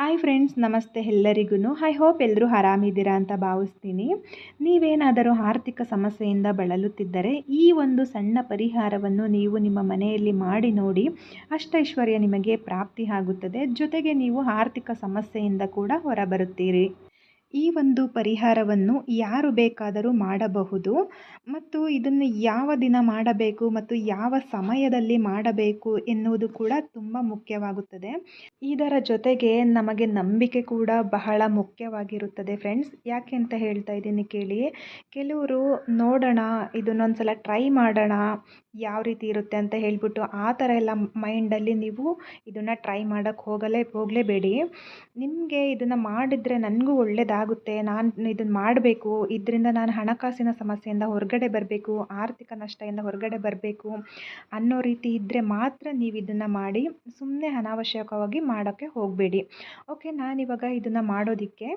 Hi friends ನಮಸ್ತೆ ಎಲ್ಲರಿಗೂ I hope ಎಲ್ಲರೂ ಆರಾಮಿದ್ದೀರಾ ಅಂತ ಭಾವಿಸ್ತೀನಿ. ನೀವೇನಾದರೂ ಆರ್ಥಿಕ ಸಮಸ್ಯೆಯಿಂದ ಬಳಲುತ್ತಿದ್ದರೆ ಈ ಒಂದು ಸಣ್ಣ ಪರಿಹಾರವನ್ನು ನೀವು ನಿಮ್ಮ ಮನೆಯಲ್ಲಿ ಮಾಡಿ ನೋಡಿ ಅಷ್ಟೈಶ್ವರ್ಯ ನಿಮಗೆ ಪ್ರಾಪ್ತಿ ಆಗುತ್ತದೆ. ಜೊತೆಗೆ ನೀವು ಆರ್ಥಿಕ ಸಮಸ್ಯೆಯಿಂದ ಕೂಡ ಹೊರಬರುತ್ತೀರಿ. ಈ ಒಂದು ಪರಿಹಾರವನ್ನು ಯಾರು ಬೇಕಾದರೂ ಮಾಡಬಹುದು ಮತ್ತು ಇದನ್ನು ಯಾವ ದಿನ ಮಾಡಬೇಕು ಮತ್ತು ಯಾವ ಸಮಯದಲ್ಲಿ ಮಾಡಬೇಕು ಎನ್ನುವುದು ಕೂಡ ತುಂಬ ಮುಖ್ಯವಾಗುತ್ತದೆ. ಇದರ ಜೊತೆಗೆ ನಮಗೆ ನಂಬಿಕೆ ಕೂಡ ಬಹಳ ಮುಖ್ಯವಾಗಿರುತ್ತದೆ ಫ್ರೆಂಡ್ಸ್. ಯಾಕೆ ಅಂತ ಹೇಳ್ತಾ ಇದ್ದೀನಿ ಕೇಳಿ. ಕೆಲವರು ನೋಡೋಣ ಇದನ್ನೊಂದು ಸಲ ಟ್ರೈ ಮಾಡೋಣ, ಯಾವ ರೀತಿ ಇರುತ್ತೆ ಅಂತ ಹೇಳಿಬಿಟ್ಟು ಆ ಥರ ಎಲ್ಲ ಮೈಂಡಲ್ಲಿ ನೀವು ಇದನ್ನು ಟ್ರೈ ಮಾಡೋಕ್ಕೆ ಹೋಗಲೇ ಹೋಗಲೇಬೇಡಿ. ನಿಮಗೆ ಇದನ್ನು ಮಾಡಿದರೆ ನನಗೂ ಒಳ್ಳೆಯದಾಗುತ್ತೆ ನಾನು ಇದನ್ನು ಮಾಡಬೇಕು, ಇದರಿಂದ ನಾನು ಹಣಕಾಸಿನ ಸಮಸ್ಯೆಯಿಂದ ಹೊರಗಡೆ ಬರಬೇಕು, ಆರ್ಥಿಕ ನಷ್ಟದಿಂದ ಹೊರಗಡೆ ಬರಬೇಕು ಅನ್ನೋ ರೀತಿ ಇದ್ದರೆ ಮಾತ್ರ ನೀವು ಇದನ್ನು ಮಾಡಿ ಸುಮ್ಮನೆ ಅನಾವಶ್ಯಕವಾಗಿ ಮಾಡೋಕ್ಕೆ ಹೋಗಬೇಡಿ. ಓಕೆ, ನಾನಿವಾಗ ಇದನ್ನು ಮಾಡೋದಕ್ಕೆ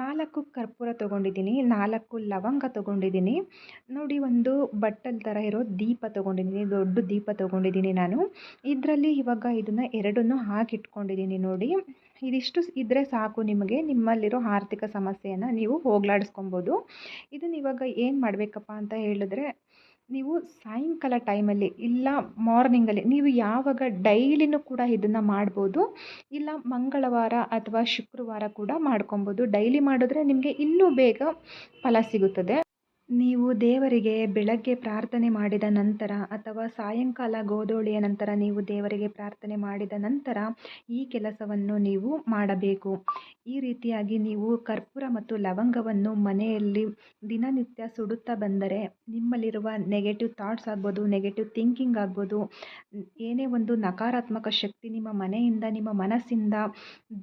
ನಾಲ್ಕು ಕರ್ಪೂರ ತೊಗೊಂಡಿದ್ದೀನಿ, ನಾಲ್ಕು ಲವಂಗ ತೊಗೊಂಡಿದ್ದೀನಿ. ನೋಡಿ, ಒಂದು ಬಟ್ಟಲ್ ಥರ ಇರೋ ದೀಪ ತೊಗೊಂಡಿದ್ದೀನಿ, ದೊಡ್ಡ ದೀಪ ತೊಗೊಂಡಿದ್ದೀನಿ ನಾನು. ಇದರಲ್ಲಿ ಇವಾಗ ಇದನ್ನು ಎರಡನ್ನೂ ಹಾಕಿಟ್ಕೊಂಡಿದ್ದೀನಿ ನೋಡಿ. ಇದಿಷ್ಟು ಇದ್ದರೆ ಸಾಕು ನಿಮಗೆ, ನಿಮ್ಮಲ್ಲಿರೋ ಆರ್ಥಿಕ ಸಮಸ್ಯೆಯನ್ನು ನೀವು ಹೋಗಲಾಡಿಸ್ಕೊಬೋದು. ಇದನ್ನ ಇವಾಗ ಏನು ಮಾಡಬೇಕಪ್ಪ ಅಂತ ಹೇಳಿದ್ರೆ, ನೀವು ಸಾಯಂಕಾಲ ಟೈಮಲ್ಲಿ ಇಲ್ಲ ಮಾರ್ನಿಂಗಲ್ಲಿ ನೀವು ಯಾವಾಗ ಡೈಲಿನೂ ಕೂಡ ಇದನ್ನು ಮಾಡ್ಬೋದು. ಇಲ್ಲ ಮಂಗಳವಾರ ಅಥವಾ ಶುಕ್ರವಾರ ಕೂಡ ಮಾಡ್ಕೊಬೋದು. ಡೈಲಿ ಮಾಡಿದ್ರೆ ನಿಮಗೆ ಇನ್ನೂ ಬೇಗ ಫಲ ಸಿಗುತ್ತದೆ. ನೀವು ದೇವರಿಗೆ ಬೆಳಗ್ಗೆ ಪ್ರಾರ್ಥನೆ ಮಾಡಿದ ನಂತರ ಅಥವಾ ಸಾಯಂಕಾಲ ಗೋಧೂಳಿಯ ನಂತರ ನೀವು ದೇವರಿಗೆ ಪ್ರಾರ್ಥನೆ ಮಾಡಿದ ನಂತರ ಈ ಕೆಲಸವನ್ನು ನೀವು ಮಾಡಬೇಕು. ಈ ರೀತಿಯಾಗಿ ನೀವು ಕರ್ಪೂರ ಮತ್ತು ಲವಂಗವನ್ನು ಮನೆಯಲ್ಲಿ ದಿನನಿತ್ಯ ಸುಡುತ್ತಾ ಬಂದರೆ ನಿಮ್ಮಲ್ಲಿರುವ ನೆಗೆಟಿವ್ ಥಾಟ್ಸ್ ಆಗ್ಬೋದು ನೆಗೆಟಿವ್ ಥಿಂಕಿಂಗ್ ಆಗ್ಬೋದು, ಏನೇ ಒಂದು ನಕಾರಾತ್ಮಕ ಶಕ್ತಿ ನಿಮ್ಮ ಮನೆಯಿಂದ, ನಿಮ್ಮ ಮನಸ್ಸಿಂದ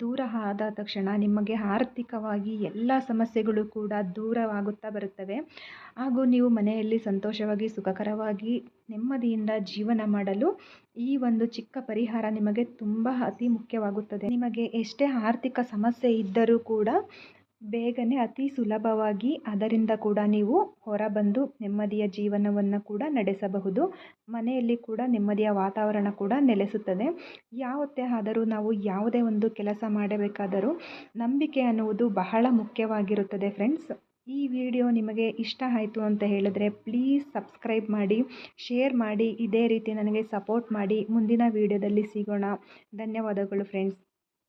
ದೂರ ಆದ ತಕ್ಷಣ ನಿಮಗೆ ಆರ್ಥಿಕವಾಗಿ ಎಲ್ಲ ಸಮಸ್ಯೆಗಳು ಕೂಡ ದೂರವಾಗುತ್ತಾ ಬರುತ್ತವೆ. ಹಾಗೂ ನೀವು ಮನೆಯಲ್ಲಿ ಸಂತೋಷವಾಗಿ, ಸುಖಕರವಾಗಿ, ನೆಮ್ಮದಿಯಿಂದ ಜೀವನ ಮಾಡಲು ಈ ಒಂದು ಚಿಕ್ಕ ಪರಿಹಾರ ನಿಮಗೆ ತುಂಬ ಅತಿ ಮುಖ್ಯವಾಗುತ್ತದೆ. ನಿಮಗೆ ಎಷ್ಟೇ ಆರ್ಥಿಕ ಸಮಸ್ಯೆ ಇದ್ದರೂ ಕೂಡ ಬೇಗನೆ ಅತಿ ಸುಲಭವಾಗಿ ಅದರಿಂದ ಕೂಡ ನೀವು ಹೊರಬಂದು ನೆಮ್ಮದಿಯ ಜೀವನವನ್ನು ಕೂಡ ನಡೆಸಬಹುದು. ಮನೆಯಲ್ಲಿ ಕೂಡ ನೆಮ್ಮದಿಯ ವಾತಾವರಣ ಕೂಡ ನೆಲೆಸುತ್ತದೆ. ಯಾವತ್ತೇ ಆದರೂ ನಾವು ಯಾವುದೇ ಒಂದು ಕೆಲಸ ಮಾಡಬೇಕಾದರೂ ನಂಬಿಕೆ ಅನ್ನುವುದು ಬಹಳ ಮುಖ್ಯವಾಗಿರುತ್ತದೆ ಫ್ರೆಂಡ್ಸ್ ಈ ವಿಡಿಯೋ ನಿಮಗೆ ಇಷ್ಟ ಆಯಿತು ಅಂತ ಹೇಳಿದ್ರೆ ಪ್ಲೀಸ್ ಸಬ್ಸ್ಕ್ರೈಬ್ ಮಾಡಿ ಶೇರ್ ಮಾಡಿ, ಇದೇ ರೀತಿ ನನಗೆ ಸಪೋರ್ಟ್ ಮಾಡಿ. ಮುಂದಿನ ವಿಡಿಯೋದಲ್ಲಿ ಸಿಗೋಣ. ಧನ್ಯವಾದಗಳು ಫ್ರೆಂಡ್ಸ್